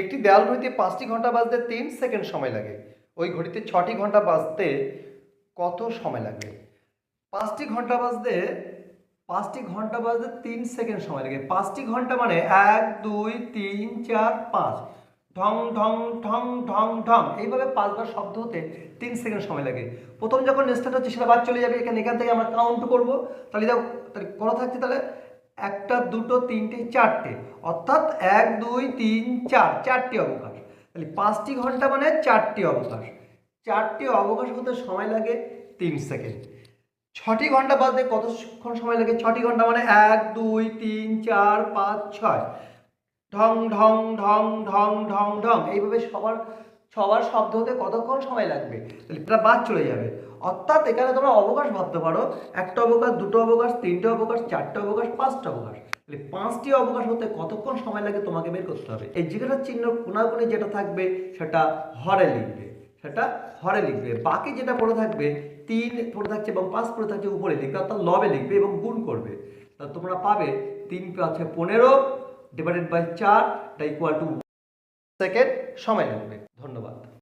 একটি দেয়াল ঘড়িতে পাঁচটি ঘণ্টা বাজতে তিন সেকেন্ড সময় লাগে। ওই ঘড়িতে ছটি ঘণ্টা বাজতে কত সময় লাগবে পাঁচটি ঘণ্টা বাজতে, পাঁচটি ঘণ্টা বাজতে তিন সেকেন্ড সময় লাগে। পাঁচটি ঘণ্টা মানে এক, দুই, তিন, চার, পাঁচ। ঢং ঢং ঢং ঢং ঢং। এইভাবে পাঁচবার শব্দ হতে তিন সেকেন্ড সময় লাগে। প্রথম যখন স্টার্ট হচ্ছে, সেটা বাদ চলে যাবে। এখানে এখান থেকে আমরা কাউন্ট করব। তাহলে দেখো, তাহলে করা থাকছে তাহলে? একটা, দুটো, তিনটে, চারটে। অর্থাৎ এক, দুই, তিন, চার, চারটি অবকাশ। তাহলে পাঁচটি ঘণ্টা মানে চারটি অবকাশ। চারটি অবকাশ হতে সময় লাগে তিন সেকেন্ড। ছটি ঘণ্টা বাদে কতক্ষণ সময় লাগে? ছটি ঘণ্টা মানে এক, দুই, তিন, চার, পাঁচ, ছয়। ঢং ঢং ঢং ঢং ঢং ঢং। এইভাবে সবার সবার শব্দ হতে কতক্ষণ সময় লাগবে? তাহলে বাদ চলে যাবে। অর্থাৎ এখানে তোমরা অবকাশ ভাবতে পারো, একটা অবকাশ, দুটো অবকাশ, তিনটে অবকাশ, চারটে অবকাশ, পাঁচটা অবকাশ। তাহলে পাঁচটি অবকাশ হতে কতক্ষণ সময় লাগে তোমাকে বের করতে হবে? এই জিজ্ঞাসার চিহ্ন কোনাকুনি যেটা থাকবে, সেটা হরে লিখবে। সেটা হরে লিখবে। বাকি যেটা পড়ে থাকবে, তিন পড়ে থাকছে এবং পাঁচ পড়ে থাকছে উপরে লিখবে, অর্থাৎ লবে লিখবে এবং গুণ করবে। তোমরা পাবে, তিন আছে পনেরো ডিভাইডেড বাই চার ইকুয়াল টু সেকেন্ড সময় লাগবে। ধন্যবাদ।